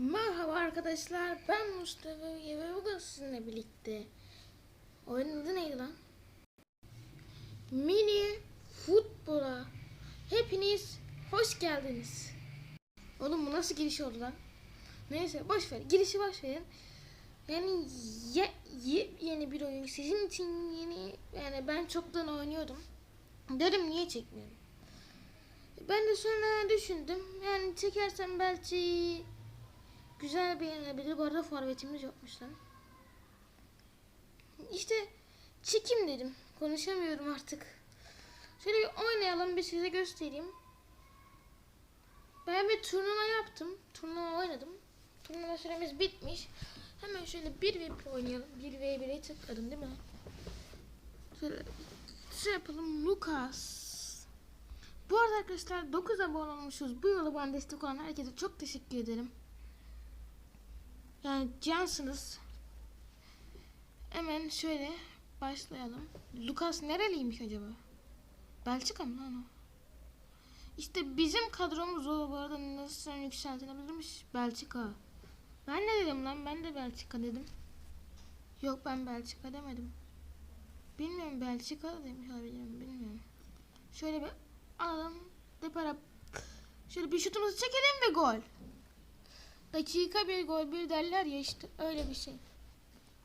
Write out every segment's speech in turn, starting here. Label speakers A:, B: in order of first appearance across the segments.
A: Merhaba arkadaşlar ben Mustafa ve bugün sizinle birlikte Oyunun adı neydi lan? Mini futbola hepiniz hoş geldiniz. Oğlum bu nasıl giriş oldu lan? Neyse boş ver girişi boş verin. Yani ye, ye- yeni bir oyun sizin için yeni yani ben çoktan oynuyordum. Dedim niye çekmiyorum? Ben de sonra düşündüm. Yani çekersem belki güzel beğenilebilir. Bu arada forvetimiz yokmuş lan. İşte çekim dedim. Konuşamıyorum artık. Şöyle bir oynayalım bir size göstereyim. Ben bir turnuva yaptım. Turnuva oynadım. Turnuva süremiz bitmiş. Hemen şöyle 1v1 oynayalım. 1v1'e tıkladım değil mi? Şöyle şey yapalım. Lucas. Bu arada arkadaşlar 9 abone olmuşuz. Bu yola bana destek olan herkese çok teşekkür ederim. Yani cansınız. Hemen şöyle başlayalım. Lucas nereliymiş acaba? Belçika mı lan o? İşte bizim kadromuz o bu arada nasıl yükseltilebilirmiş? Belçika. Ben ne dedim lan? Ben de Belçika dedim. Yok ben Belçika demedim. Bilmiyorum Belçika demiş olabilirim bilmiyorum. Şöyle bir alalım. Depara. Şöyle bir şutumuzu çekelim ve gol. Dakika bir gol bir derler ya işte öyle bir şey.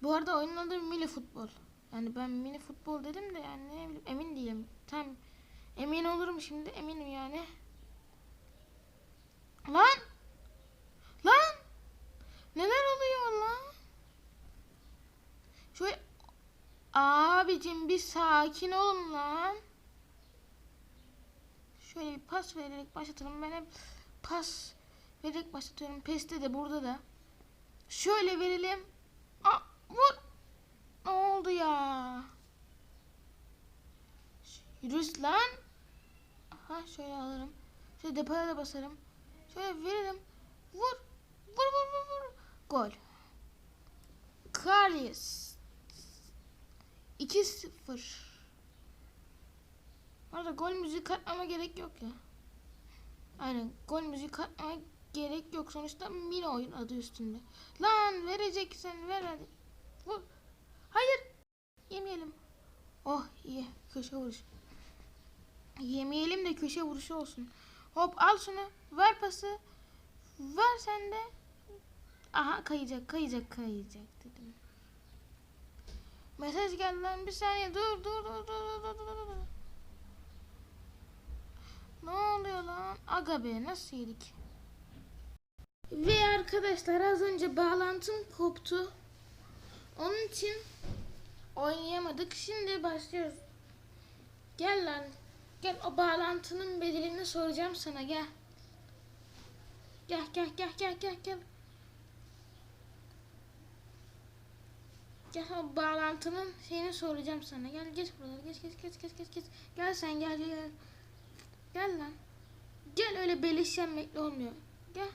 A: Bu arada oyunun adı mini futbol. Yani ben mini futbol dedim de yani ne bileyim emin değilim. Tam emin olurum şimdi eminim yani. Lan! Lan! Neler oluyor lan? Şöyle abicim bir sakin olun lan. Şöyle bir pas vererek başlatalım. Ben hep pas vererek başlatıyorum. Peste de burada da. Şöyle verelim. Aa, vur. Ne oldu ya? Yürüz lan. Aha şöyle alırım. Şöyle depoya da basarım. Şöyle verelim. Vur. Vur vur vur vur. Gol. Karyes. 2-0. Bu arada gol müziği katmama gerek yok ya. Aynen gol müziği katmama gerek yok. Sonuçta mini oyun adı üstünde. Lan vereceksin ver hadi. Vur. Hayır. Yemeyelim. Oh iyi. Köşe vuruş. Yemeyelim de köşe vuruşu olsun. Hop al şunu. Ver pası. Ver sen de. Aha kayacak kayacak kayacak dedim. Mesaj geldi lan bir saniye dur dur dur dur dur dur dur. Ne oluyor lan? Aga be nasıl yedik? Ve arkadaşlar az önce bağlantım koptu. Onun için oynayamadık. Şimdi başlıyoruz. Gel lan. Gel o bağlantının bedelini soracağım sana gel. Gel gel gel gel gel gel. Gel o bağlantının şeyini soracağım sana. Gel geç buralara. Geç geç geç geç geç geç. Gel sen gel gel. Gel, lan. Gel öyle beleş yenmekle olmuyor. Gel.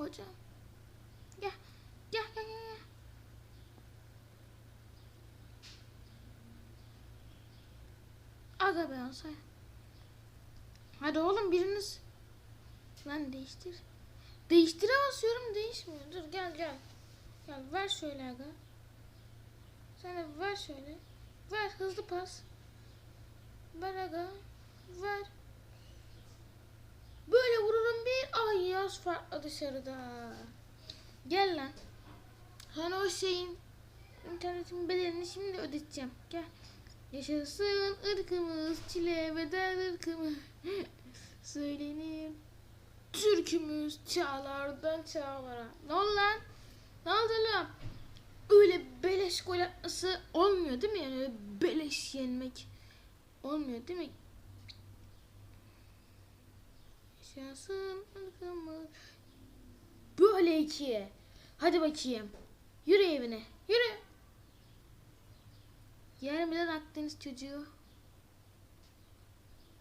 A: Hocam. Gel. Gel gel gel. gel. Aga be alsay. Hadi oğlum biriniz. Lan değiştir. Değiştire basıyorum değişmiyor. Dur gel gel. Gel ver şöyle aga. Sen de ver şöyle. Ver hızlı pas. Ver aga. Ver. Böyle vururum bir. Ay yaz farklı dışarıda. Gel lan. Hani o şeyin internetin bedelini şimdi ödeteceğim. Gel. Yaşasın ırkımız çile bedel ırkımız. Söylenir türkümüz çağlardan çağlara. Ne oldu lan? Ne oldu lan? Öyle beleş gol atması olmuyor değil mi? Yani öyle beleş yenmek olmuyor değil mi? Yaşasın ırkımız. Böyle iki. Hadi bakayım. Yürü evine. Yürü. Yarın bilen Akdeniz çocuğu.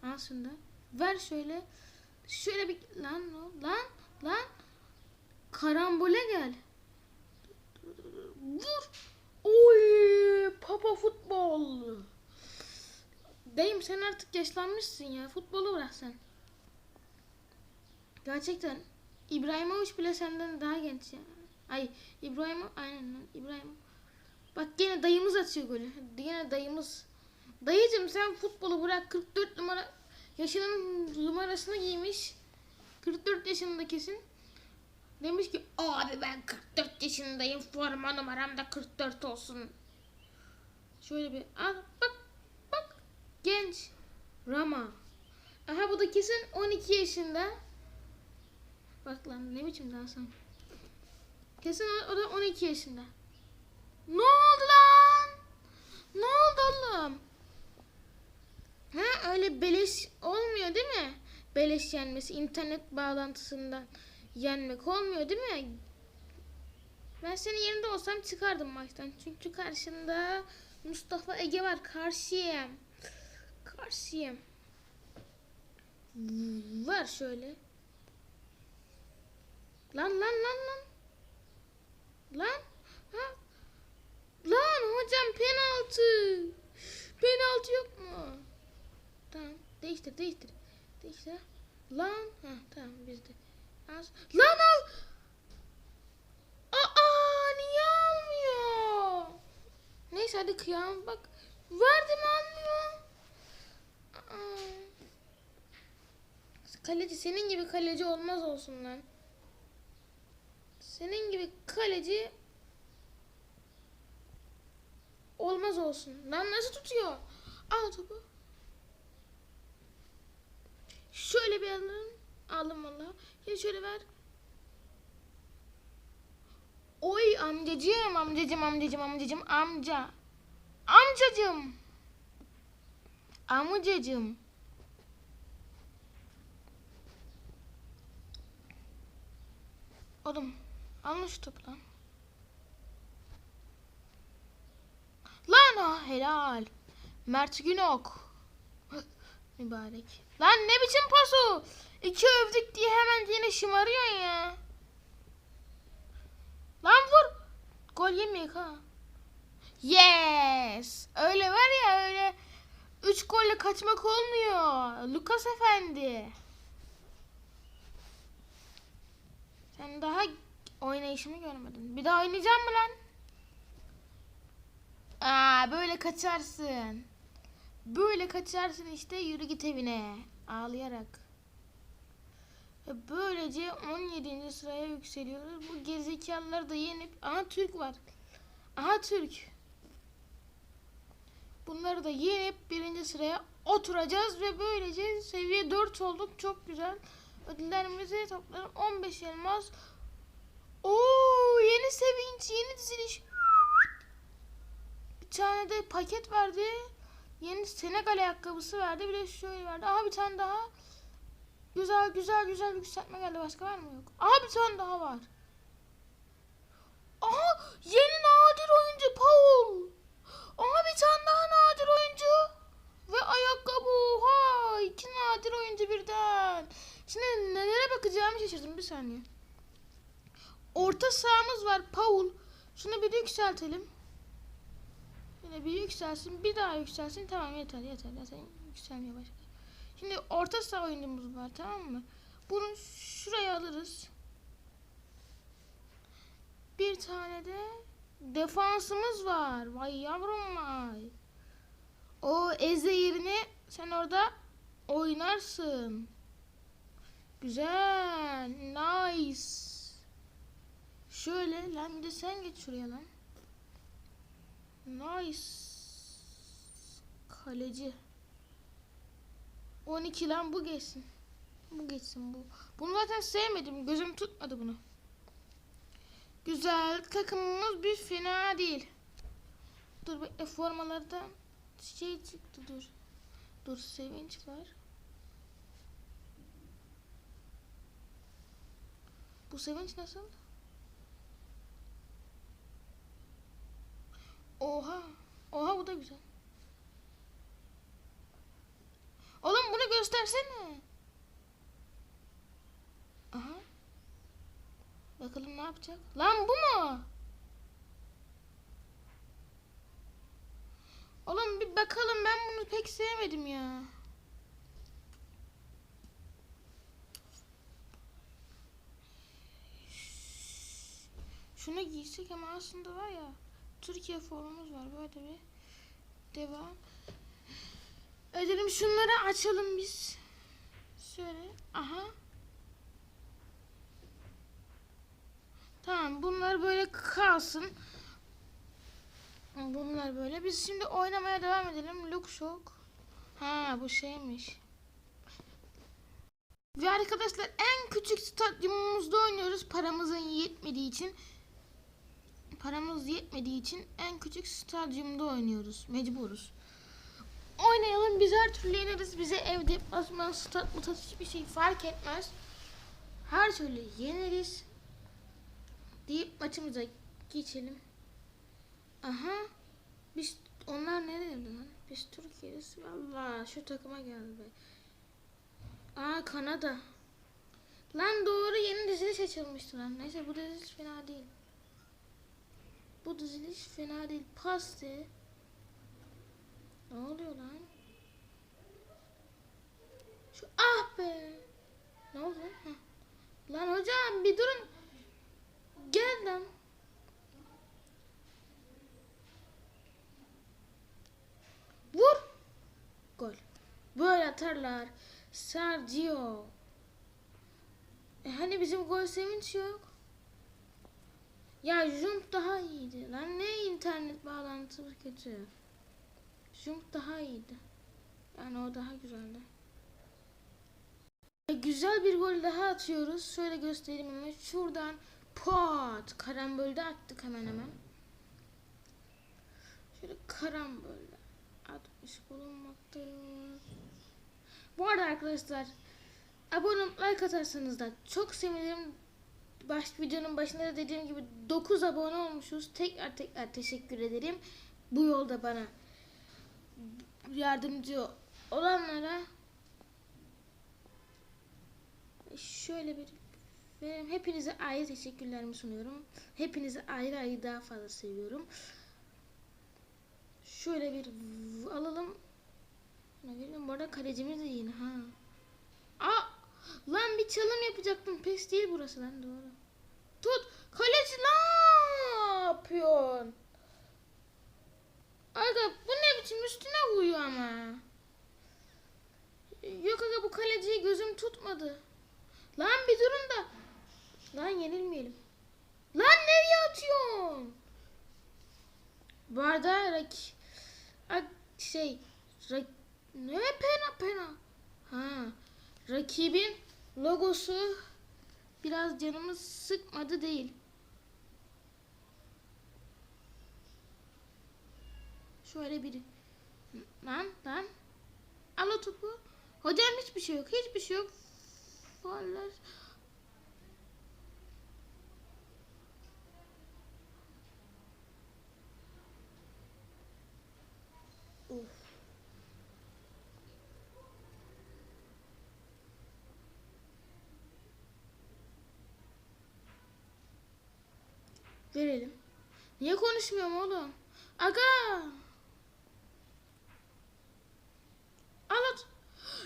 A: Al şunu da. Ver şöyle. Şöyle bir lan lan lan. Karambole gel. Vur. Oy papa futbol. Deyim sen artık yaşlanmışsın ya. Futbolu bırak sen. Gerçekten İbrahimovic bile senden daha genç ya. Ay İbrahim aynen lan İbrahim. Bak gene dayımız atıyor golü. Gene dayımız. Dayıcım sen futbolu bırak 44 numara yaşının numarasını giymiş. 44 yaşında kesin. Demiş ki abi ben 44 yaşındayım forma numaram da 44 olsun. Şöyle bir al bak bak genç Rama. Aha bu da kesin 12 yaşında. Bak lan ne biçim dansın. Kesin o, o da 12 yaşında. Ne oldu lan? Ne oldu oğlum? Ha öyle beleş olmuyor değil mi? Beleş yenmesi internet bağlantısından yenmek olmuyor değil mi? Ben senin yerinde olsam çıkardım maçtan. Çünkü karşında Mustafa Ege var. Karşıyım. Karşıyım. Var şöyle. Lan lan lan lan. Lan. Ha. Lan hocam penaltı. Penaltı yok mu? Tamam. Değiştir değiştir. Değiştir. Lan. Ha tamam bizde. Az. Lan al. Aa niye almıyor? Neyse hadi kıyam bak. Verdim almıyor. Aa. Kaleci senin gibi kaleci olmaz olsun lan. Senin gibi kaleci olmaz olsun. Lan nasıl tutuyor? Al topu. Şöyle bir alın. Aldım valla. Ya şöyle ver. Oy amcacığım, amcacığım, amcacığım, amcacığım, amca. Amcacığım. Amcacığım. Oğlum topu lan. Lan ha helal. Mert Günok. Mübarek. Lan ne biçim pasu? İki övdük diye hemen yine şımarıyorsun ya. Lan vur. Gol yemeyek ha. Yes. Öyle var ya öyle. Üç golle kaçmak olmuyor. Lucas efendi. Sen daha oynayışımı görmedin. Bir daha oynayacağım mı lan? Aa böyle kaçarsın. Böyle kaçarsın işte yürü git evine. Ağlayarak. Ve böylece 17. sıraya yükseliyoruz. Bu gerizekalıları da yenip... Aha Türk var. Aha Türk. Bunları da yenip birinci sıraya oturacağız ve böylece seviye 4 olduk. Çok güzel. Ödüllerimizi toplarım 15 elmas. Oo yeni sevinç, yeni diziliş. Bir tane de paket verdi. Yeni Senegal ayakkabısı verdi. Bir de şöyle verdi. Aha bir tane daha. Güzel güzel güzel yükseltme geldi. Başka var mı? Yok. Aha bir tane daha var. Aha yeni nadir oyuncu Paul. Aha bir tane daha nadir oyuncu. Ve ayakkabı oha. iki nadir oyuncu birden. Şimdi nelere bakacağımı şaşırdım bir saniye. Orta sahamız var Paul. Şunu bir yükseltelim. Yine bir yükselsin. Bir daha yükselsin. Tamam yeter yeter. Zaten yükselmeye başladı. Şimdi orta saha oyuncumuz var tamam mı? Bunu şuraya alırız. Bir tane de defansımız var. Vay yavrum vay. O Eze yerine sen orada oynarsın. Güzel. Nice. Şöyle lan bir de sen geç şuraya lan. Nice. Kaleci. 12 lan bu geçsin. Bu geçsin bu. Bunu zaten sevmedim. Gözüm tutmadı bunu. Güzel. Takımımız bir fena değil. Dur bekle formalardan şey çıktı dur. Dur sevinç var. Bu sevinç nasıl? Oha. Oha bu da güzel. Oğlum bunu göstersene. Aha. Bakalım ne yapacak? Lan bu mu? Oğlum bir bakalım ben bunu pek sevmedim ya. şunu giysek ama aslında var ya Türkiye formumuz var. Böyle bir devam. Edelim şunları açalım biz. Şöyle aha. Tamam bunlar böyle kalsın. Bunlar böyle. Biz şimdi oynamaya devam edelim. Look Shock. Ha bu şeymiş. Ve arkadaşlar en küçük stadyumumuzda oynuyoruz. Paramızın yetmediği için. Paramız yetmediği için en küçük stadyumda oynuyoruz. Mecburuz. Oynayalım biz her türlü yeneriz. Bize evde basman stat mutat hiçbir şey fark etmez. Her türlü yeneriz. Deyip maçımıza geçelim. Aha. Biz onlar nerede lan? Biz Türkiye'yiz. Allah şu takıma geldi be. Aa Kanada. Lan doğru yeni diziliş açılmıştı lan. Neyse bu diziliş fena değil. Bu diziliş fena değil. Pasti. Ne oluyor lan? Şu ah be. Ne oldu? Lan hocam bir durun. Gel lan. Vur. Gol. Böyle atarlar. Sergio. E hani bizim gol sevinç yok. Ya Jump daha iyiydi. Lan ne internet bağlantısı kötü. Jump daha iyiydi. Yani o daha güzeldi. E, güzel bir gol daha atıyoruz. Şöyle göstereyim hemen. Şuradan pot. Karambolde attık hemen hemen. Şöyle karambolde atmış bulunmaktayız. Bu arada arkadaşlar abone like atarsanız da çok sevinirim. Baş videonun başında da dediğim gibi 9 abone olmuşuz. Tekrar tekrar teşekkür ederim. Bu yolda bana yardımcı olanlara şöyle bir verim. Hepinize ayrı teşekkürlerimi sunuyorum. Hepinizi ayrı ayrı daha fazla seviyorum. Şöyle bir alalım. Bu arada kalecimiz de yine ha. Aa, lan bir çalım yapacaktım. Pes değil burası lan doğru. Tut. Kaleci ne yapıyorsun? Aga bu ne biçim üstüne vuruyor ama. Yok aga bu kaleciyi gözüm tutmadı. Lan bir durun da. Lan yenilmeyelim. Lan nereye atıyorsun? Bu arada rak şey rak ne pena pena. Ha. Rakibin logosu biraz canımı sıkmadı değil. Şöyle bir lan lan al o topu. Hocam hiçbir şey yok. Hiçbir şey yok. Vallahi Verelim. Niye konuşmuyorum oğlum? Aga. Al at.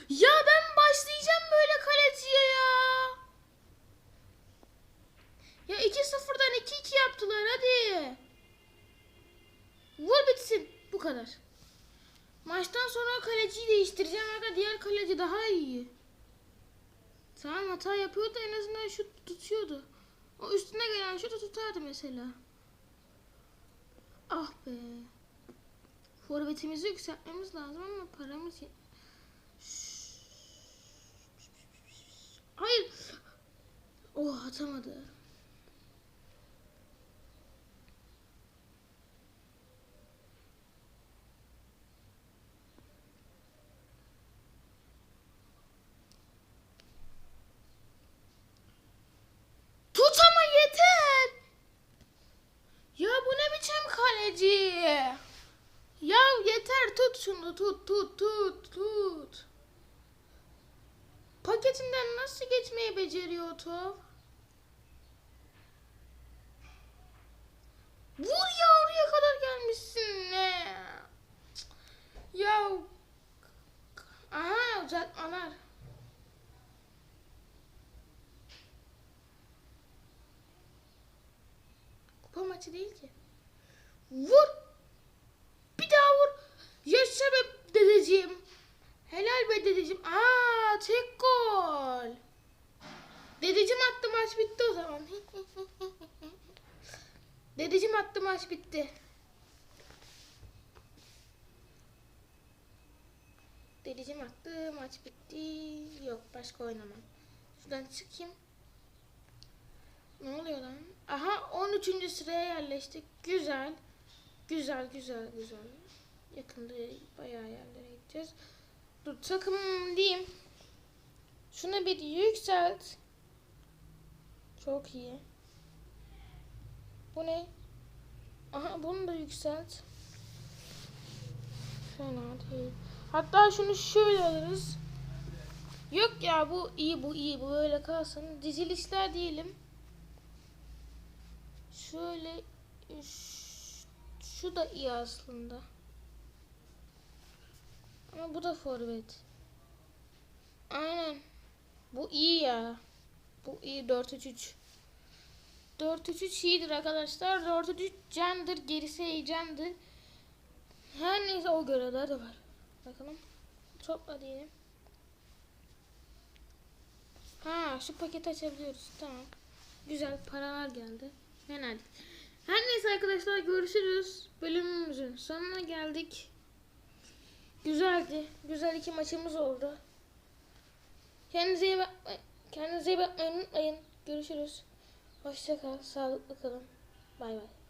A: Ya ben başlayacağım böyle kaleciye ya. Ya 2-0'dan 2-2 yaptılar hadi. Vur bitsin. Bu kadar. Maçtan sonra kaleciyi değiştireceğim. Aga diğer kaleci daha iyi. Tamam hata yapıyordu en azından şut tutuyordu. O üstüne gelen şutu tutardı mesela. Ah be. Forvetimizi yükseltmemiz lazım ama paramız Hayır. Oh atamadı. Tut ama yeter. Ya bu ne biçim kaleci? Ya yeter tut tut tut tut tut. Paketinden nasıl geçmeyi beceriyor top? Vur ya oraya kadar gelmişsin ne? Ya Aha uzatmalar. maçı değil ki. Vur. Yaşa be dedeciğim. Helal be dedeciğim. Aa tek gol. Dedeciğim attı maç bitti o zaman. dedeciğim attı maç bitti. Dedeciğim attı maç bitti. Yok başka oynamam. Şuradan çıkayım. Ne oluyor lan? Aha 13. sıraya yerleştik. Güzel. Güzel güzel güzel. Yakında bayağı yerlere gideceğiz. Dur takım diyeyim. Şuna bir yükselt. Çok iyi. Bu ne? Aha bunu da yükselt. Fena değil. Hatta şunu şöyle alırız. Yok ya bu iyi bu iyi bu böyle kalsın. Dizilişler diyelim. Şöyle şu da iyi aslında. Ama bu da forvet. Aynen. Bu iyi ya. Bu iyi 4-3-3. 4-3-3 iyidir arkadaşlar. 4-3-3 candır. Gerisi heyecandır. Her neyse o görevler de var. Bakalım. Topla diyelim. Ha şu paketi açabiliyoruz. Tamam. Güzel paralar geldi. Fena değil. Her neyse arkadaşlar görüşürüz. Bölümümüzün sonuna geldik. Güzeldi. Güzel iki maçımız oldu. Kendinize iyi bakmayın. Kendinize iyi bakmayı unutmayın. Görüşürüz. Hoşça kal. Sağlıklı kalın. Bay bay.